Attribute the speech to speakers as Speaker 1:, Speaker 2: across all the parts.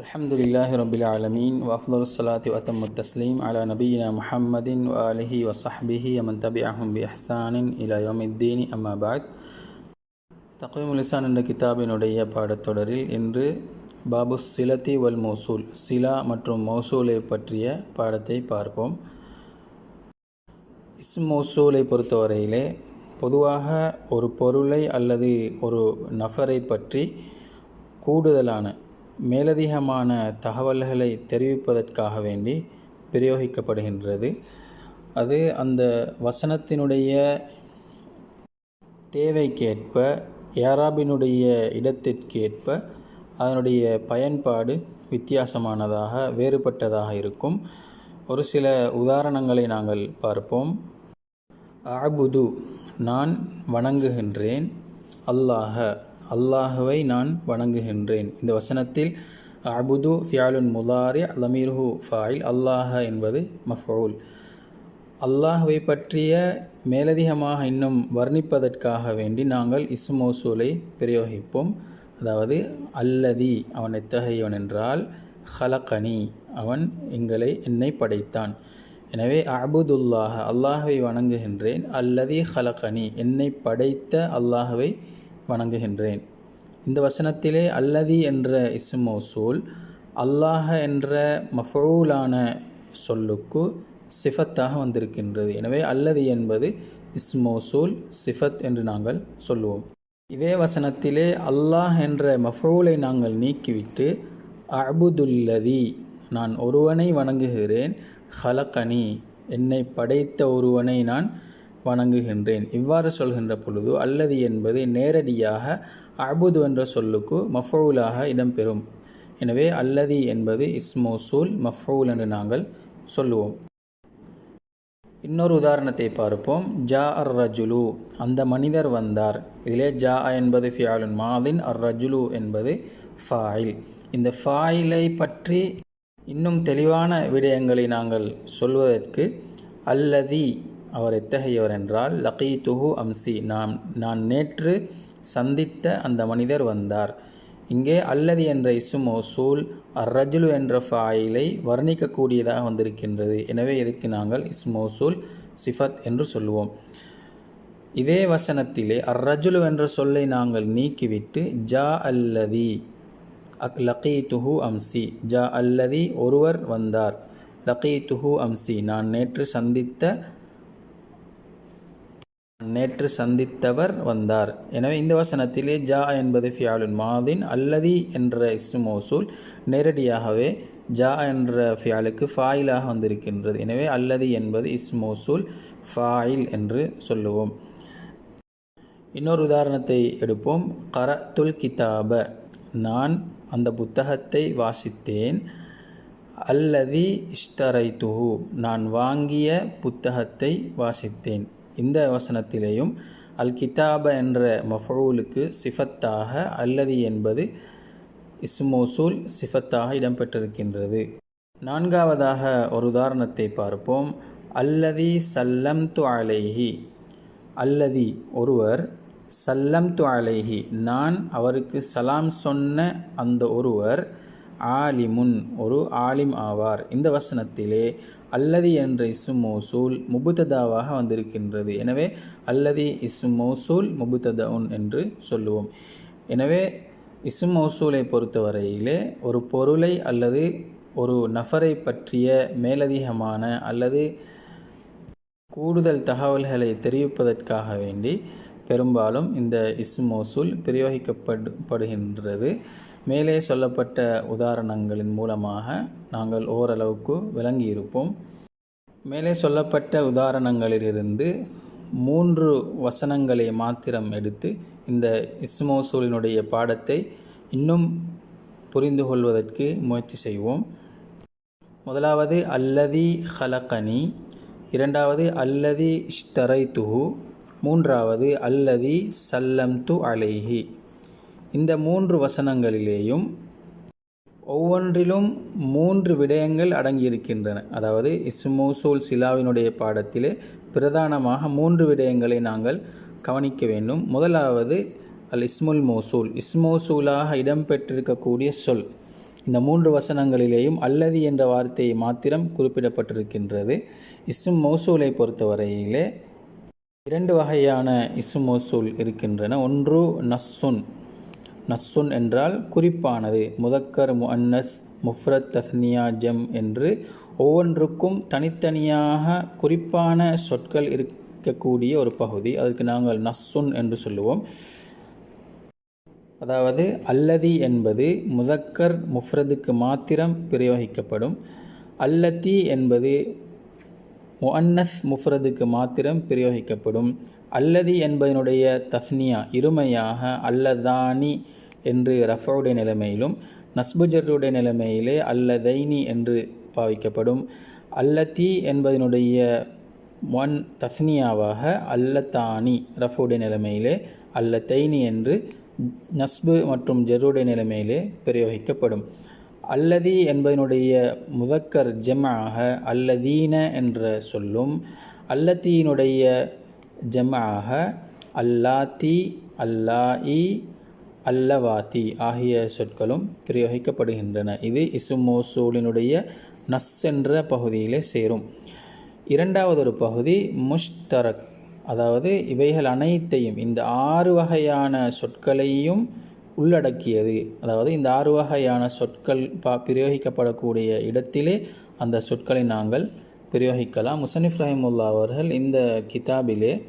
Speaker 1: الحمد لله رب العالمين وأفضل الصلاة وأتم التسليم على نبينا محمد وآله وصحبه ومن تبعهم بإحسان إلى يوم الدين أما بعد தக்வீம் லிசான் என்ற கிதாபினுடைய பாடத்தொடரில் இன்று பாபு சிலத்தி வல் மௌசூல் சிலா மற்றும் மௌசூலை பற்றிய பாடத்தை பார்ப்போம் இஸ்ம் மௌசூலை பொறுத்தவரையிலே பொதுவாக ஒரு பொருளை அல்லது ஒரு நபரை பற்றி கூடுதலான மேலதிகமான தகவல்களை தெரிவிப்பதற்காக வேண்டி பிரயோகிக்கப்படுகின்றது. அது அந்த வசனத்தினுடைய தேவைக்கேற்ப ஏராபினுடைய இடத்திற்கேற்ப அதனுடைய பயன்பாடு வித்தியாசமானதாக வேறுபட்டதாக இருக்கும். ஒரு சில உதாரணங்களை நாங்கள் பார்ப்போம். அபுது நான் வணங்குகின்றேன். அல்லாஹ அல்லாஹுவை நான் வணங்குகின்றேன். இந்த வசனத்தில் அபுது ஃபியாலுன் முலாரி லமீர்ஹு ஃபாயில் அல்லாஹ என்பது மஃபூல் அல்லாஹுவை பற்றிய மேலதிகமாக இன்னும் வர்ணிப்பதற்காக வேண்டி நாங்கள் இஸ்மோசூலை பிரயோகிப்போம். அதாவது அல்லதி அவன் எத்தகையவன் என்றால் ஹலகனி அவன் எங்களை என்னை படைத்தான். எனவே அபுதுல்லாஹ அல்லாஹுவை வணங்குகின்றேன். அல்லதி ஹலகனி என்னை படைத்த அல்லாஹுவை வணங்குகின்றேன். இந்த வசனத்திலே அல்லதி என்ற இஸ்மோசூல் அல்லாஹ என்ற மஃபூலான சொல்லுக்கு சிஃபத்தாக வந்திருக்கின்றது. எனவே அல்லதி என்பது இஸ்மோசூல் சிஃபத் என்று நாங்கள் சொல்லுவோம். இதே வசனத்திலே அல்லாஹ் என்ற மஃபூலை நாங்கள் நீக்கிவிட்டு அபுதுல்லதி நான் ஒருவனை வணங்குகிறேன் ஹலகனி என்னை படைத்த ஒருவனை நான் வணங்குகின்றேன். இவ்வாறு சொல்கின்ற பொழுது அல்லது என்பது நேரடியாக அபுது என்ற சொல்லுக்கு மஃபூலாக இடம்பெறும். எனவே அல்லதி என்பது இஸ்மோசூல் மஃபூல் என்று நாங்கள் சொல்லுவோம். இன்னொரு உதாரணத்தை பார்ப்போம். ஜா அர் ரஜுலு அந்த மனிதர் வந்தார். இதிலே ஜா என்பது ஃபியாலுன் மாதின் அர் ரஜுலு என்பது ஃபாயில். இந்த ஃபாயிலை பற்றி இன்னும் தெளிவான விடயங்களை நாங்கள் சொல்வதற்கு அல்லதி அவர் எத்தகையவர் என்றால் லகீத்துஹு அம்சி நாம் நான் நேற்று சந்தித்த அந்த மனிதர் வந்தார். இங்கே அல்லது என்ற இசு மோசூல் அர்ரஜுலு என்ற ஃபாயிலை வர்ணிக்கக்கூடியதாக வந்திருக்கின்றது. எனவே இதற்கு நாங்கள் இஸ் மோசூல் சிஃபத் என்று சொல்லுவோம். இதே வசனத்திலே அர்ரஜுலு என்ற சொல்லை நாங்கள் நீக்கிவிட்டு ஜா அல்லதி அக் லகீத்துஹு அம்சி ஜா அல்லதி ஒருவர் வந்தார். லகீத்துஹு அம்சி நான் நேற்று சந்தித்த நேற்று சந்தித்தவர் வந்தார். எனவே இந்த வசனத்திலே ஜா என்பது ஃபியாலுன் மாதின் அல்லதி என்ற இஸ்மோசூல் நேரடியாகவே ஜா என்ற ஃபியாலுக்கு ஃபாயிலாக வந்திருக்கின்றது. எனவே அல்லதி என்பது இஸ்மோசூல் ஃபாயில் என்று சொல்லுவோம். இன்னொரு உதாரணத்தை எடுப்போம். கர துல் கிதாப நான் அந்த புத்தகத்தை வாசித்தேன். அல்லதி இஷ்டரைத்துஹு நான் வாங்கிய புத்தகத்தை வாசித்தேன். இந்த வசனத்திலேயும் அல் கிதாப என்ற மஃபூலுக்கு சிஃபத்தாக அல்லதி என்பது இஸ்மோசூல் சிஃபத்தாக இடம்பெற்றிருக்கின்றது. நான்காவதாக ஒரு உதாரணத்தை பார்ப்போம். அல்லதி சல்லம் து அலைஹி. அல்லதி ஒருவர் சல்லம் து அலைஹி. நான் அவருக்கு சலாம் சொன்ன அந்த ஒருவர் ஆலிமுன் ஒரு ஆலிம் ஆவார். இந்த வசனத்திலே அல்லதி என்ற இசு மௌசூல் முபுத்ததாவாக வந்திருக்கின்றது. எனவே அல்லதி இசு மௌசூல் முபுத்ததவுன் என்று சொல்லுவோம். எனவே இசு மௌசூலை பொறுத்தவரையிலே ஒரு பொருளை அல்லது ஒரு நபரை பற்றிய மேலதிகமான அல்லது கூடுதல் தகவல்களை தெரிவிப்பதற்காக வேண்டி பெரும்பாலும் இந்த இஸ்மோசூல் பிரயோகிக்கப்படுகின்றது. மேலே சொல்லப்பட்ட உதாரணங்களின் மூலமாக நாங்கள் ஓரளவுக்கு விளங்கியிருப்போம். மேலே சொல்லப்பட்ட உதாரணங்களிலிருந்து மூன்று வசனங்களை மாத்திரம் எடுத்து இந்த இஸ்மோசூலினுடைய பாடத்தை இன்னும் புரிந்து கொள்வதற்கு முயற்சி செய்வோம். முதலாவது அல்லதி ஹலகனி இரண்டாவது அல்லதி ஷ்தரை துஹு மூன்றாவது அல்லதி சல்லம் து அலைஹி இந்த மூன்று வசனங்களிலேயும் ஒவ்வொன்றிலும் மூன்று விடயங்கள் அடங்கியிருக்கின்றன. அதாவது இஸ்மோசூல் சிலாவினுடைய பாடத்திலே பிரதானமாக மூன்று விடயங்களை நாங்கள் கவனிக்க வேண்டும். முதலாவது அல் இஸ்முல் மோசூல் இஸ்மோசூலாக இடம்பெற்றிருக்கக்கூடிய சொல். இந்த மூன்று வசனங்களிலேயும் அல்லது என்ற வார்த்தையை மாத்திரம் குறிப்பிடப்பட்டிருக்கின்றது. இஸ்ம் மோசூலை பொறுத்தவரையிலே இரண்டு வகையான இஸ்மோசூல் இருக்கின்றன. ஒன்று நஸ்ஸுன். நஸ்ஸுன் என்றால் குறிப்பானது. முதக்கர் முஅன்னஸ் முஃப்ரத் தஸ்னியா ஜம் என்று ஒவ்வொன்றுக்கும் தனித்தனியாக குறிப்பான சொற்கள் இருக்கக்கூடிய ஒரு பகுதி. அதற்கு நாங்கள் நஸ்ஸுன் என்று சொல்லுவோம். அதாவது அல்லதி என்பது முதக்கர் முஃப்ரதுக்கு மாத்திரம் பிரயோகிக்கப்படும். அல்லத்தி என்பது முஅன்னஸ் முஃப்ரதுக்கு மாத்திரம் பிரயோகிக்கப்படும். அல்லதி என்பதனுடைய தஸ்னியா இருமையாக அல்லதானி என்று ரஃபவுடைய நிலைமையிலும் நஸ்புஜருடைய நிலைமையிலே அல்லதைனி என்று பாவிக்கப்படும். அல்லத்தி என்பதனுடைய ஒன் தஸ்னியாவாக அல்லத்தானி ரஃபுடைய நிலைமையிலே அல்லத்தைனி என்று நஸ்பு மற்றும் ஜெருடைய நிலைமையிலே பிரயோகிக்கப்படும். அல்லதி என்பதனுடைய முதக்கர் ஜெமாக அல்லதீன என்ற சொல்லும். அல்லத்தீனுடைய ஜெமாக அல்லாத்தி அல்லாஇ அல்லவாத்தி ஆகிய சொற்களும் பிரயோகிக்கப்படுகின்றன. இது இசுமோசூலினுடைய நஸ் என்ற பகுதியிலே சேரும். இரண்டாவது ஒரு பகுதி முஷ்தரக் அதாவது இவைகள் அனைத்தையும் இந்த ஆறு வகையான சொற்களையும் உள்ளடக்கியது. அதாவது இந்த ஆறு வகையான சொற்கள் பா பிரயோகிக்கப்படக்கூடிய இடத்திலே அந்த சொற்களை நாங்கள் பிரயோகிக்கலாம். முசனிஃப் ரஹிமுல்லா அவர்கள் இந்த கிதாபிலே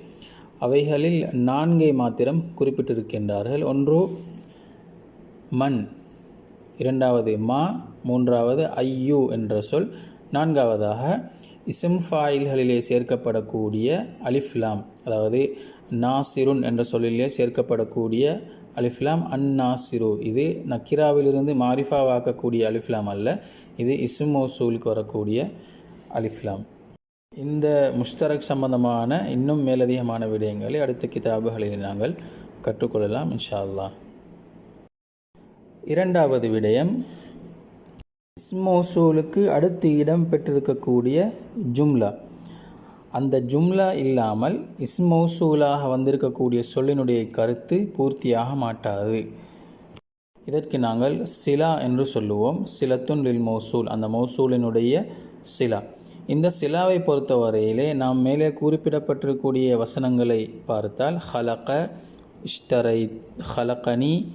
Speaker 1: அவைகளில் நான்கை மாத்திரம் குறிப்பிட்டிருக்கின்றார்கள். ஒன்று மண் இரண்டாவது மா. மூன்றாவது ஐயு என்ற சொல். நான்காவதாக இஸ்ம் ஃபாயில்களிலே சேர்க்கப்படக்கூடிய அலிஃப்லாம் அதாவது நாசிருன் என்ற சொல்லிலே சேர்க்கப்படக்கூடிய அலிஃப்லாம் அன் நாசிரு இது நக்கிராவிலிருந்து மாரிஃபாவாக்கக்கூடிய அலிஃப்லாம் அல்ல. இது இஸ்ம் மௌசூலுக்கு வரக்கூடிய அலிஃப்லாம். இந்த முஷ்தரக் சம்பந்தமான இன்னும் மேலதிகமான விடயங்களை அடுத்த கிதாபுகளில் நாங்கள் கற்றுக்கொள்ளலாம் இன்ஷா இரண்டாவது விடயம் இஸ்மோசூலுக்கு அடுத்து இடம் பெற்றிருக்கக்கூடிய ஜும்லா. அந்த ஜும்லா இல்லாமல் இஸ்மௌசூலாக வந்திருக்கக்கூடிய சொல்லினுடைய கருத்து பூர்த்தியாக மாட்டாது. இதற்கு நாங்கள் சிலா என்று சொல்லுவோம். சிலத்துன் லில் மௌசூல் அந்த மௌசூலினுடைய சிலா. இந்த சிலாவை பொறுத்தவரையிலே நாம் மேலே குறிப்பிடப்பட்டிருக்கூடிய வசனங்களை பார்த்தால் ஹலக இஷ்டரை ஹலகனி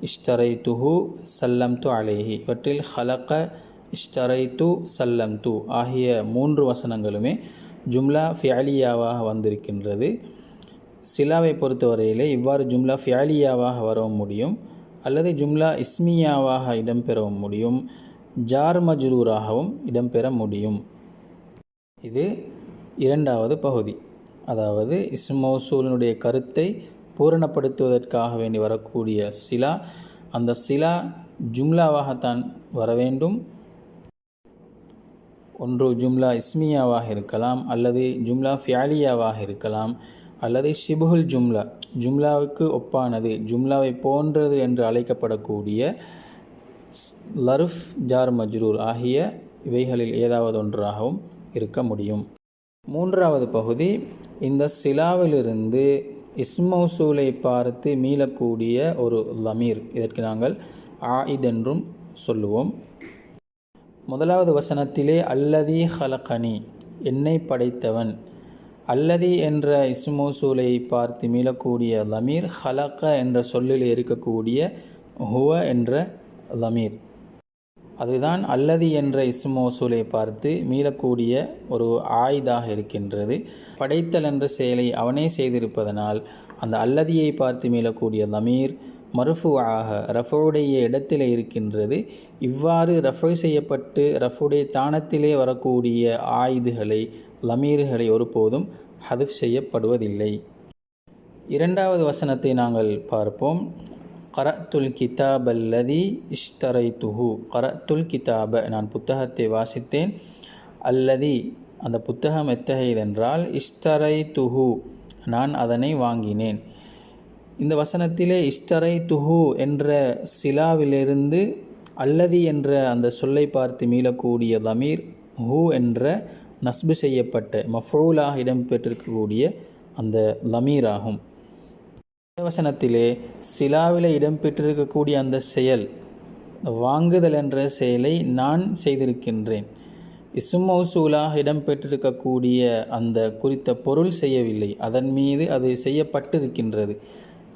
Speaker 1: இஷ்டரை துஹு சல்லம் து அலேஹி. இவற்றில் ஹலக இஷ்டரை து சல்லம் து ஆகிய மூன்று வசனங்களுமே ஜும்லா ஃபியாலியாவாக வந்திருக்கின்றது. சிலாவை பொறுத்தவரையிலே இவ்வாறு ஜும்லா ஃபியாலியாவாக வரவும் முடியும் அல்லது ஜும்லா இஸ்மியாவாக இடம்பெறவும் முடியும் ஜார் மஜ்ரூராகவும் இடம்பெற முடியும். இது இரண்டாவது பகுதி. அதாவது இஸ்மௌசூலினுடைய கருத்தை பூரணப்படுத்துவதற்காக வேண்டி வரக்கூடிய சிலா. அந்த சிலா ஜும்லாவாகத்தான் வர வேண்டும். ஒன்று ஜும்லா இஸ்மியாவாக இருக்கலாம் அல்லது ஜும்லா ஃபியாலியாவாக இருக்கலாம் அல்லது ஷிபுல் ஜும்லா. ஜும்லாவுக்கு ஒப்பானது ஜும்லாவை போன்றது என்று அழைக்கப்படக்கூடிய லருஃப் ஜார் மஜ்ரூர் ஆகிய இவைகளில் ஏதாவது ஒன்றாகவும் இருக்க முடியும். மூன்றாவது பகுதி இந்த சிலாவிலிருந்து இஸ்மௌசூலை பார்த்து மீளக்கூடிய ஒரு லமீர் இதற்கு நாங்கள் ஆயித் என்றும் சொல்லுவோம். முதலாவது வசனத்திலே அல்லதி ஹலகனி என்னை படைத்தவன். அல்லதி என்ற இஸ்மோசூலை பார்த்து மீளக்கூடிய லமீர் ஹலக என்ற சொல்லில் இருக்கக்கூடிய ஹுவ என்ற லமீர் அதுதான் அல்லதி என்ற இஸ்மோசூலை பார்த்து மீளக்கூடிய ஒரு ஆயுதாக இருக்கின்றது. படைத்தல் என்ற செயலை அவனே செய்திருப்பதனால் அந்த அல்லதியை பார்த்து மீளக்கூடிய லமீர் மருஃபுவாக ரஃபுடைய இடத்திலே இருக்கின்றது. இவ்வாறு ரஃபு செய்யப்பட்டு ரஃபுடைய தானத்திலே வரக்கூடிய ஆயுதுகளை லமீர்களை ஒருபோதும் ஹதுஃப் செய்யப்படுவதில்லை. இரண்டாவது வசனத்தை நாங்கள் பார்ப்போம். கரத்துல் கிதாப் அல்லதி இஷ்தரை துஹு கரத்துல் கிதாப நான் புத்தகத்தை வாசித்தேன். அல்லதி அந்த புத்தகம் எத்தகையதென்றால் இஷ்தரை துஹு நான் அதனை வாங்கினேன். இந்த வசனத்திலே இஷ்டரை துஹு என்ற சிலாவிலிருந்து அல்லதி என்ற அந்த சொல்லை பார்த்து மீளக்கூடிய லமீர் ஹூ என்ற நஸ்பு செய்யப்பட்ட மஃபூலாக இடம்பெற்றிருக்கக்கூடிய அந்த லமீர் ஆகும். வசனத்திலே சிலாவில் இடம்பெற்றிருக்கக்கூடிய அந்த செயல் வாங்குதல் என்ற செயலை நான் செய்திருக்கின்றேன். இசுமௌசூலாக மௌசூலாக இடம்பெற்றிருக்கக்கூடிய அந்த குறித்த பொருள் செய்யவில்லை. அதன் மீது அது செய்யப்பட்டிருக்கின்றது.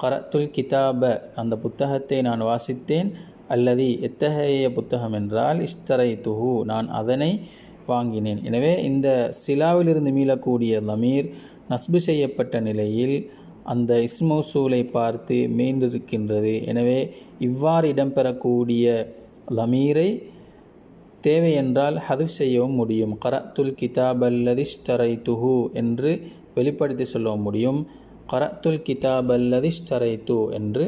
Speaker 1: கரத்துல் கிதாப அந்த புத்தகத்தை நான் வாசித்தேன். அல்லது எத்தகைய புத்தகம் என்றால் இஷ்டரை துஹு நான் அதனை வாங்கினேன். எனவே இந்த சிலாவிலிருந்து மீளக்கூடிய லமீர் நஸ்பு செய்யப்பட்ட நிலையில் அந்த இஸ்மோசூலை பார்த்து மீண்டிருக்கின்றது. எனவே இவ்வாறு இடம்பெறக்கூடிய லமீரை தேவையென்றால் என்றால் செய்யவும் முடியும். கரத்துல் கிதாப் அல்லதிஷ்டரை துஹு என்று வெளிப்படுத்தி சொல்லவும் முடியும். கரத்துல் கிதாப் அல்லதிஷ்டரை து என்று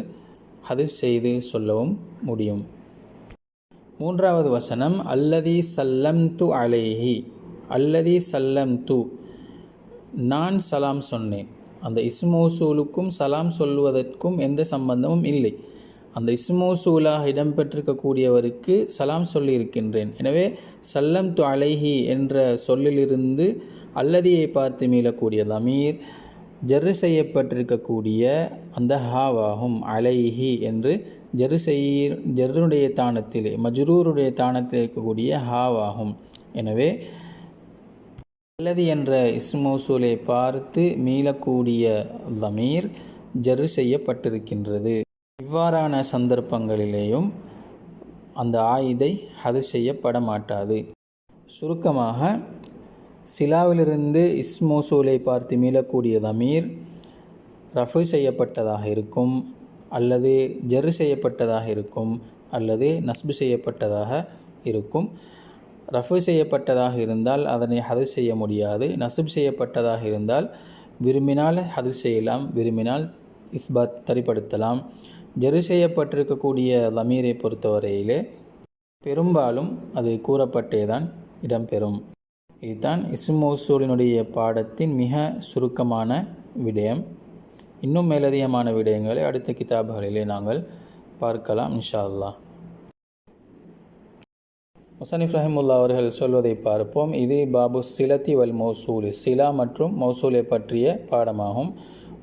Speaker 1: ஹதுஃப் செய்து சொல்லவும் முடியும். மூன்றாவது வசனம் அல்லதி சல்லம் து அலேஹி. அல்லதி சல்லம் து நான் சலாம் சொன்னேன். அந்த இஸ்மோசூலுக்கும் சலாம் சொல்வதற்கும் எந்த சம்பந்தமும் இல்லை. அந்த இஸ்மோசூலாக இடம்பெற்றிருக்கக்கூடியவருக்கு சலாம் சொல்லியிருக்கின்றேன். எனவே சல்லம் து அலைஹி என்ற சொல்லிலிருந்து அல்லதியை பார்த்து மீளக்கூடிய தமீர் ஜெரு செய்யப்பட்டிருக்கக்கூடிய அந்த ஹாவாகும் அலைஹி என்று ஜெரு செய்ய ஜெருடைய தானத்திலே மஜ்ரூருடைய தானத்தில் இருக்கக்கூடிய ஹாவாகும். எனவே அல்லது என்ற இஸ்மோசூலை பார்த்து மீளக்கூடிய லமீர் ஜரு செய்யப்பட்டிருக்கின்றது. இவ்வாறான சந்தர்ப்பங்களிலேயும் அந்த ஆயுதை அது செய்யப்பட மாட்டாது. சுருக்கமாக சிலாவிலிருந்து இஸ்மோசூலை பார்த்து மீளக்கூடிய தமீர் ரஃபு செய்யப்பட்டதாக இருக்கும் அல்லது ஜரு செய்யப்பட்டதாக இருக்கும் அல்லது நஸ்பு செய்யப்பட்டதாக இருக்கும். ரஃபு செய்யப்பட்டதாக இருந்தால் அதனை ஹது செய்ய முடியாது. நசுப் செய்யப்பட்டதாக இருந்தால் விரும்பினால் ஹது செய்யலாம் விரும்பினால் இஸ்பாத் தரிப்படுத்தலாம் ஜெரு செய்யப்பட்டிருக்கக்கூடிய லமீரை பொறுத்தவரையிலே பெரும்பாலும் அது கூறப்பட்டே தான் இடம்பெறும். இதுதான் இஸ்மோசூலினுடைய பாடத்தின் மிக சுருக்கமான விடயம். இன்னும் மேலதிகமான விடயங்களை அடுத்த கிதாபுகளிலே நாங்கள் பார்க்கலாம் இன்ஷா அல்லா முசனிஃப் ரஹிமுல்லா அவர்கள் சொல்வதை பார்ப்போம். இது பாபு சிலத்தி வல் மௌசூல். சிலா மற்றும் மௌசூலை பற்றிய பாடமாகும்.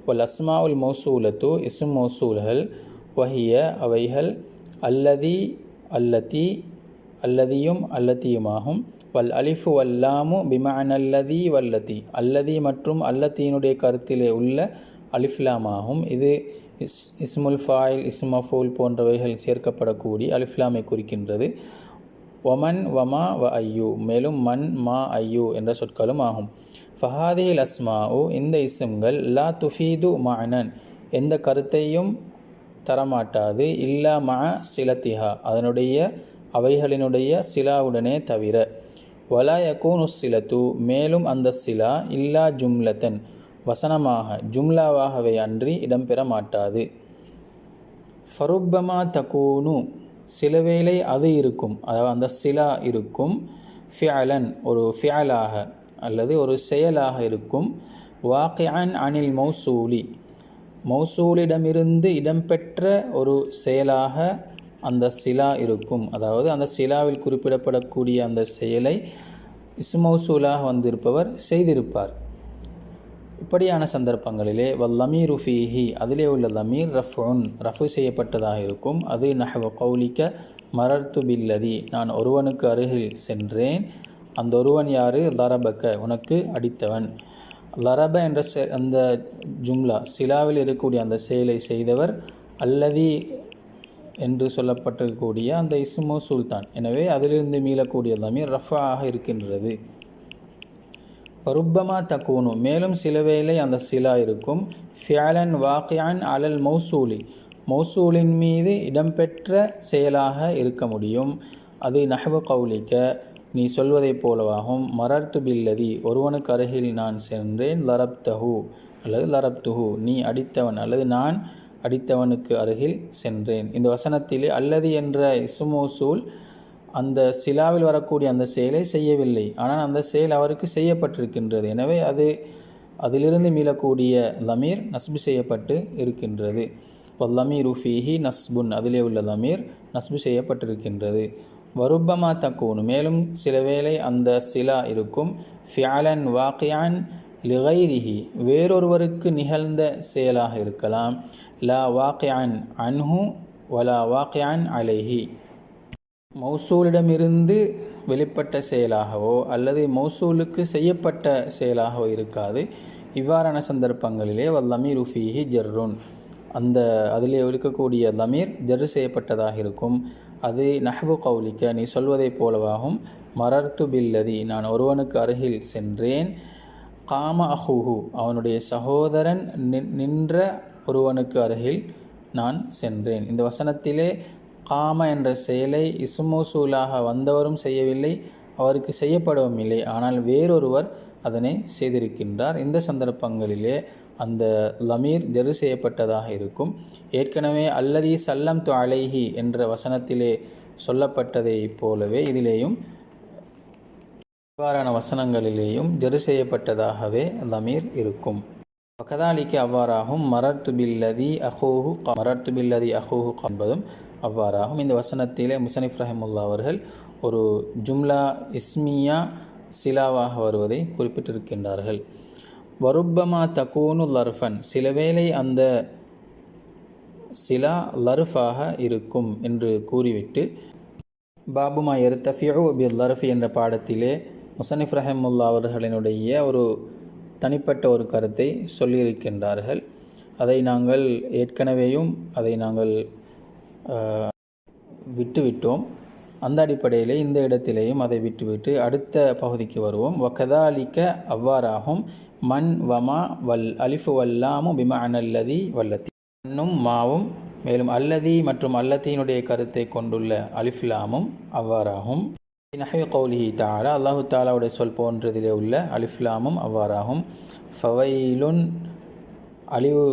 Speaker 1: வல் அஸ்மா உல் மௌசூலத்து இஸ்ம் மௌசூல்கள். வஹிய அவைகள். அல்லதி அல்லதி அல்லதியும் அல்லத்தியுமாகும். வல் அலிஃபு வல்லாமு பிமானல்லதி வல்லதி. அல்லதி மற்றும் அல்லத்தியினுடைய கருத்திலே உள்ள அலிஃப்லாமாகும் இது இஸ் இஸ்முல் ஃபாயில் இஸ்மஃபூல் போன்றவைகள் சேர்க்கப்படக்கூடிய அலிஃப்லாமை குறிக்கின்றது. ஒமன் வமா வ ஐயு. மேலும் மன் மா ஐயு என்ற சொற்களும் ஆகும். ஃபஹாதில் உ இந்த இஸ்ம்கள் லா துஃபீது மானன் எந்த கருத்தையும் தரமாட்டாது இல்லா மா சிலத்திஹா. அதனுடைய அவைகளினுடைய சிலாவுடனே தவிர. வலா யகூனு சிலத்து மேலும் அந்த சிலா இல்லா ஜும்லத்தன் வசனமாக ஜும்லாவாகவே அன்றி இடம்பெற மாட்டாது ஃபருப்பமா தகூனு சில வேளை அது இருக்கும். அதாவது அந்த சிலா இருக்கும். ஃபியலன் ஒரு ஃபியலாக அல்லது ஒரு செயலாக இருக்கும். வாக்கியான் அனில் மௌசூலி. மௌசூலிடமிருந்து இடம்பெற்ற ஒரு செயலாக அந்த சிலா இருக்கும். அதாவது அந்த சிலாவில் குறிப்பிடப்படக்கூடிய அந்த செயலை இஸ்மௌசூலாக வந்திருப்பவர் செய்திருப்பார். இப்படியான சந்தர்ப்பங்களிலே வல்லமீர் ஃபீஹி அதிலே உள்ள லமீர் ரஃபுன் ரஃபு செய்யப்பட்டதாக இருக்கும். அது நஹவ கௌலிக்க மரர்த்து பில்லதி நான் ஒருவனுக்கு அருகில் சென்றேன் அந்த ஒருவன் யார்? லரபக்க உனக்கு அடித்தவன் லரப என்ற அந்த ஜும்லா சிலாவில் இருக்கக்கூடிய அந்த செயலை செய்தவர் அல்லதி என்று சொல்லப்பட்டிருக்கக்கூடிய அந்த இசுமோ சுல்தான். எனவே அதிலிருந்து மீளக்கூடிய லமீர் ரஃபாக இருக்கின்றது. பருப்பமா தக்கூனு மேலும் சில வேளை அந்த சிலா இருக்கும். ஃபியாலன் வாக்கியான் அலல் மௌசூலி. மௌசூலின் மீது இடம்பெற்ற செயலாக இருக்க முடியும். அது நஹவு கவுலிக்க நீ சொல்வதைப் போலவாகும். மரர்த்து பில்லதி. ஒருவனுக்கு அருகில் நான் சென்றேன். லரப்தஹு. அல்லது லரப்துஹு. நீ அடித்தவன் அல்லது நான் அடித்தவனுக்கு அருகில் சென்றேன். இந்த வசனத்திலே அல்லது என்ற இசுமோசூல் அந்த சிலாவில் வரக்கூடிய அந்த செயலை செய்யவில்லை. ஆனால் அந்த செயல் அவருக்கு செய்யப்பட்டிருக்கின்றது. எனவே அது அதிலிருந்து மீளக்கூடிய லமீர் நஸ்பு செய்யப்பட்டு இருக்கின்றது. லமீர் உஃபீஹி நஸ்புன். அதிலே உள்ள லமீர் நஸ்பு செய்யப்பட்டிருக்கின்றது. வருப்பமா தக்கூனு மேலும் சில வேளை அந்த சிலா இருக்கும். ஃபியாலன் வாக்கியான் லிகைரிஹி. வேறொருவருக்கு நிகழ்ந்த செயலாக இருக்கலாம். லா வாக்கியான் அன்ஹு வலா வாக்கியான் அலைஹி. மௌசூலிடமிருந்து வெளிப்பட்ட செயலாகவோ அல்லது மௌசூலுக்கு செய்யப்பட்ட செயலாகவோ இருக்காது. இவ்வாறான சந்தர்ப்பங்களிலே வல்லமீர் உஃபீஹி ஜர்ருன். அந்த அதிலே இருக்கக்கூடிய லமீர் ஜர் செய்யப்பட்டதாக இருக்கும். அது நஹ்பு கௌலிக்க நீ சொல்வதைப் போலவாகும். மரர்த்து பில்லதி நான் ஒருவனுக்கு அருகில் சென்றேன். காம அஹூஹு அவனுடைய சகோதரன் நின்ற ஒருவனுக்கு அருகில் நான் சென்றேன். இந்த வசனத்திலே காம என்ற செயலை இசுமோசூலாக வந்தவரும் செய்யவில்லை அவருக்கு செய்யப்படவும் இல்லை. ஆனால் வேறொருவர் அதனை செய்திருக்கின்றார். இந்த சந்தர்ப்பங்களிலே அந்த லமீர் ஜெரு செய்யப்பட்டதாக இருக்கும். ஏற்கனவே அல்லதி சல்லம் து அலைஹி என்ற வசனத்திலே சொல்லப்பட்டதைப் போலவே இதிலேயும் இவ்வாறான வசனங்களிலேயும் ஜெரு செய்யப்பட்டதாகவே லமீர் இருக்கும். பக்கதாலிக்கு அவ்வாறாகும் மரர்த்து பில்லதி அஹூஹு மரர்த்து பில்லதி அஹூஹு என்பதும் அவ்வாறாகும். இந்த வசனத்திலே முசனிஃப் ரஹமுல்லா அவர்கள் ஒரு ஜும்லா இஸ்மியா சிலாவாக வருவதை குறிப்பிட்டிருக்கின்றார்கள். வருப்பமா தகோனு லர்ஃபன். சிலவேளை அந்த சிலா லர்ஃபாக இருக்கும் என்று கூறிவிட்டு பாபுமா எருத்தஃபியூ பில் லர்ஃப் என்ற பாடத்திலே முசனிஃப் ரஹமுல்லா அவர்களினுடைய ஒரு தனிப்பட்ட ஒரு கருத்தை சொல்லியிருக்கின்றார்கள். அதை நாங்கள் ஏற்கனவேயும் அதை நாங்கள் விட்டுவிட்டோம். அந்த அடிப்படையிலே இந்த இடத்திலேயும் அதை விட்டுவிட்டு அடுத்த பகுதிக்கு வருவோம். வக்கதாலிக்க அவ்வாறாகும். மண் வமா வல் அலிஃபு வல்லாமும் பிம அனல்லதி வல்லத்தி. மண்ணும் மாவும் மேலும் அல்லதி மற்றும் அல்லத்தியினுடைய கருத்தை கொண்டுள்ள அலிஃப்லாமும் அவ்வாறாகும். நஹை கௌலிஹி தாரா அல்லாஹு தாலாவுடைய சொல் போன்றதிலே உள்ள அலிஃப்லாமும் அவ்வாறாகும். ஃபவைலுன் அழிவு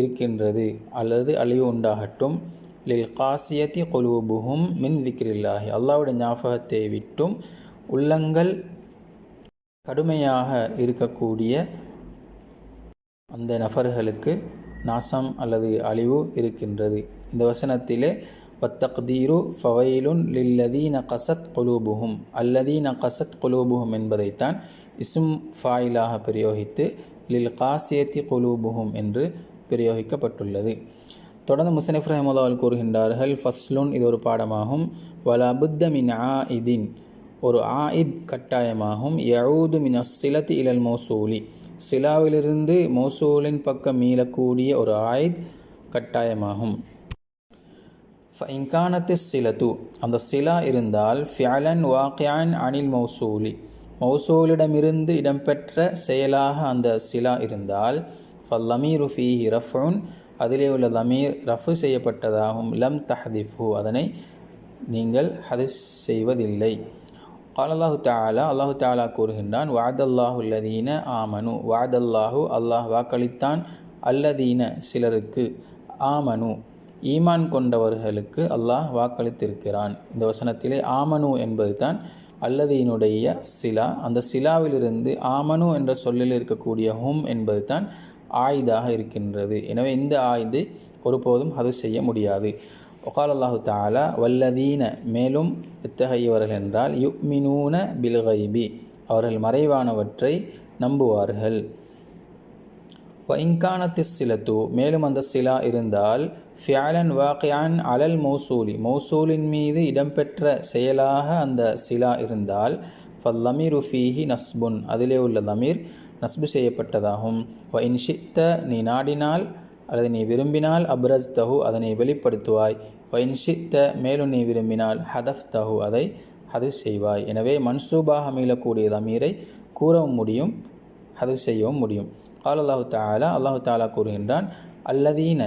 Speaker 1: இருக்கின்றது அல்லது அழிவு உண்டாகட்டும். லில் காசியத்தி கொலுபுகும் மின் விக்ரில்லாஹி அல்லாவுடைய ஞாபகத்தை விட்டும் உள்ளங்கள் கடுமையாக இருக்கக்கூடிய அந்த நபர்களுக்கு நாசம் அல்லது அழிவு இருக்கின்றது இந்த வசனத்திலே வத்தக்தீரு ஃபவைலுன் லில்லதீன கசத் கொலூபுகும் அல்லதீன கசத் கொலூபுகும் என்பதைத்தான் இசும் ஃபாயிலாக பிரயோகித்து லில் காசியத்தி கொலூபுகும் என்று பிரயோகிக்கப்பட்டுள்ளது தொடர்ந்து முசனிஃப் ரஹமுல்லாவில் கூறுகின்றார்கள் ஃபஸ்லுன்? இது ஒரு பாடமாகும். வலபுத்த மின் ஆ இதின் ஒரு ஆயித் கட்டாயமாகும். யவுது மின் அஸ்ஸிலத்தி இலல் மோசூலி? சிலாவிலிருந்து மோசூலின் பக்கம் மீளக்கூடிய ஒரு ஆயித் கட்டாயமாகும். இங்கானத்து சிலத்து? அந்த சிலா இருந்தால் ஃபியலன் வாக்கியான் அனில் மௌசூலி? மௌசூலிடமிருந்து இடம்பெற்ற செயலாக அந்த சிலா இருந்தால் ஃபல்லமீரு ஃபீஹி ரஃபுன்? அதிலே உள்ள தமீர் ரஃபு செய்யப்பட்டதாகும் லம் தஹதிஃபு அதனை நீங்கள் ஹதிஃப் செய்வதில்லை. கால் அல்லாஹு தாலா அல்லாஹு தாலா கூறுகின்றான் வாதல்லாஹு அல்லதீன ஆமனு வாதல்லாஹு அல்லாஹ் வாக்களித்தான் அல்லதீன சிலருக்கு ஆமனு ஈமான் கொண்டவர்களுக்கு அல்லாஹ் வாக்களித்திருக்கிறான். இந்த வசனத்திலே ஆமனு என்பது தான் அல்லதீனுடைய சிலா. அந்த சிலாவிலிருந்து ஆமனு என்ற சொல்லில் இருக்கக்கூடிய ஹும் என்பது தான் ஆயுதாக இருக்கின்றது. எனவே இந்த ஆயுது ஒருபோதும் அது செய்ய முடியாது. ஒகால் அல்லாஹு தாலா வல்லதீன மேலும் இத்தகையவர்கள் என்றால் யு மினூன பில்கைபி. அவர்கள் மறைவானவற்றை நம்புவார்கள். இங்கானத்து சிலத்து மேலும் அந்த சிலா இருந்தால் ஃபியாலன் வாக்கியான் அலல் மௌசூலி. மௌசூலின் மீது இடம்பெற்ற செயலாக அந்த சிலா இருந்தால் ஃபல்லமீர் ஃபீஹி நஸ்புன். அதிலே உள்ள லமீர் நஸ்பு செய்யப்பட்டதாகும். வ இன்ஷித்த நீ நாடினால் அல்லது நீ விரும்பினால் அப்ரஸ் தஹு அதனை வெளிப்படுத்துவாய். வ இன்ஷித்த மேலும் நீ விரும்பினால் ஹதஃப் தஹு அதை ஹது செய்வாய். எனவே மன்சூபாக மீளக்கூடிய தமீரை கூறவும் முடியும் ஹது செய்யவும் முடியும். கால் அல்லாஹு தாலா அல்லாஹு தாலா கூறுகின்றான் அல்லதீன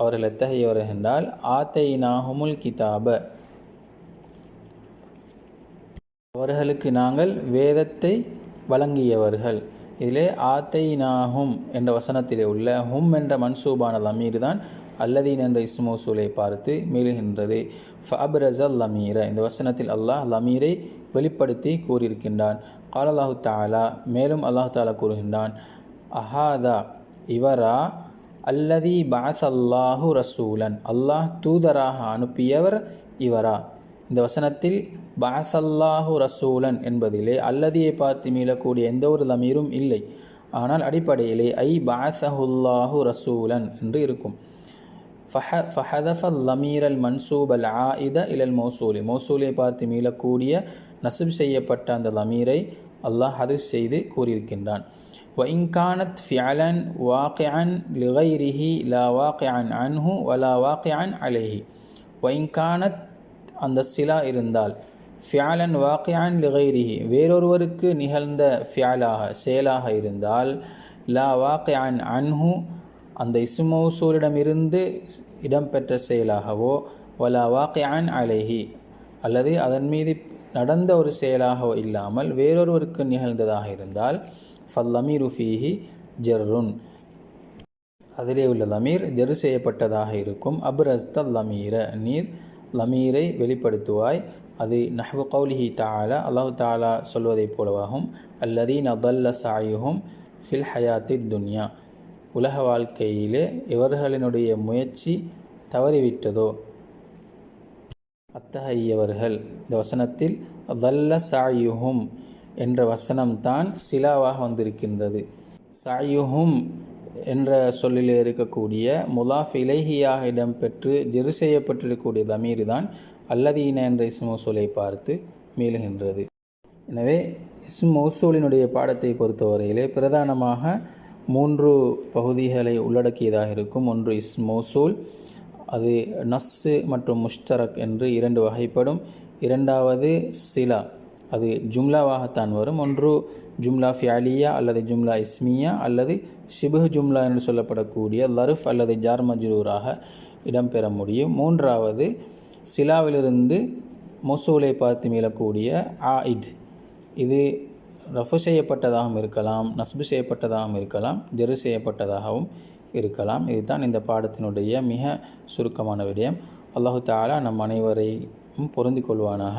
Speaker 1: அவர்கள் எத்தகையவர்கள் என்றால் ஆத்தைனாகுமுல் கிதாப. அவர்களுக்கு நாங்கள் வேதத்தை வழங்கியவர்கள். இதிலே ஆத்தை நாஹும் என்ற வசனத்திலே உள்ள ஹும் என்ற மன்சூபான லமீர் தான் அல்லதீன் என்ற இஸ்மோசூலை பார்த்து மீளுகின்றது ஃபஅப்ரசல் லமீர. இந்த வசனத்தில் அல்லாஹ் லமீரை வெளிப்படுத்தி கூறியிருக்கின்றான். கால் அல்லாஹு தாலா மேலும் அல்லாஹு தாலா கூறுகின்றான் அஹாதா இவரா அல்லதி பாசல்லாஹு ரசூலன். அல்லாஹ் தூதராக அனுப்பியவர் இவரா. இந்த வசனத்தில் பாசல்லாஹு ரசூலன் என்பதிலே அல்லதியை பார்த்து மீளக்கூடிய எந்த ஒரு லமீரும் இல்லை ஆனால் அடிப்படையிலே ஐ பாசஹுல்லாஹு ரசூலன் என்று இருக்கும் ஃபஹ ஃபஹதஃபல் லமீரல் மன்சூபல் ஆயித இலல் மௌசூலி மௌசூலை பார்த்து மீளக்கூடிய நசுப் செய்யப்பட்ட அந்த லமீரை அல்லாஹ் ஹதுஃப் செய்து கூறியிருக்கின்றான் وإن كانت فعلا واقعا لغيره لا واقعا عنه ولا واقعا عليه وإن كانت அந்த சிலா இருந்தால் ஃபியாலன் வாக்கியான் லிகைரிஹி வேறொருவருக்கு நிகழ்ந்த ஃபியாலாக செயலாக இருந்தால் லா வாக்கியான் அன்ஹு அந்த இசுமௌசூரிடமிருந்து இடம்பெற்ற செயலாகவோ வலா வாக்கியான் அலைஹி அல்லது அதன் மீது நடந்த ஒரு செயலாகவோ இல்லாமல் வேறொருவருக்கு நிகழ்ந்ததாக இருந்தால் ஃபல்லமீரு ஃபீஹி ஜெர்ருன். அதிலே உள்ள லமீர் ஜெரு செய்யப்பட்டதாக இருக்கும். அப்ரஸ்த லமீர நீர் லமீரை வெளிப்படுத்துவாய். அது நஹ்வு கௌலிஹி தாலா அல்லாஹு தாலா சொல்வதைப் போலவாகும். அல்லதீன் அதல்ல சாயுகும் ஃபில் ஹயாத்தி துன்யா. உலக வாழ்க்கையிலே இவர்களினுடைய முயற்சி தவறிவிட்டதோ? அத்தகையவர்கள். இந்த வசனத்தில் அதல்ல சாயுகும் என்ற வசனம்தான் சிலாவாக வந்திருக்கின்றது. சாயுஹும் என்ற சொல்லில் இருக்கக்கூடிய முலாஃப் இலகியாக இடம்பெற்று ஜெரு செய்யப்பட்டிருக்கக்கூடிய தமீர் தான் அல்லதீன என்ற இஸ்மோசூலை பார்த்து மீளுகின்றது. எனவே இஸ்மோசூலினுடைய பாடத்தை பொறுத்தவரையிலே பிரதானமாக மூன்று பகுதிகளை உள்ளடக்கியதாக இருக்கும். ஒன்று இஸ்மோசூல் அது நஸ்ஸு மற்றும் முஷ்தரக் என்று இரண்டு வகைப்படும். இரண்டாவது சிலா. அது ஜும்லாவாகத்தான் வரும். ஒன்று ஜும்லா ஃபியாலியா அல்லது ஜும்லா இஸ்மியா அல்லது ஷிபுஹ் ஜும்லா என்று சொல்லப்படக்கூடிய லருஃப் அல்லது ஜார் மஜ்ரூராக இடம்பெற முடியும். மூன்றாவது சிலாவிலிருந்து மொசூலை பார்த்து மீளக்கூடிய ஆயித். இது ரஃபு செய்யப்பட்டதாகவும் இருக்கலாம் நஸ்பு செய்யப்பட்டதாகவும் இருக்கலாம் ஜெரு செய்யப்பட்டதாகவும் இருக்கலாம். இதுதான் இந்த பாடத்தினுடைய மிக சுருக்கமான விடயம். அல்லாஹு தாலா நம் அனைவரையும் பொருந்திக் கொள்வானாக.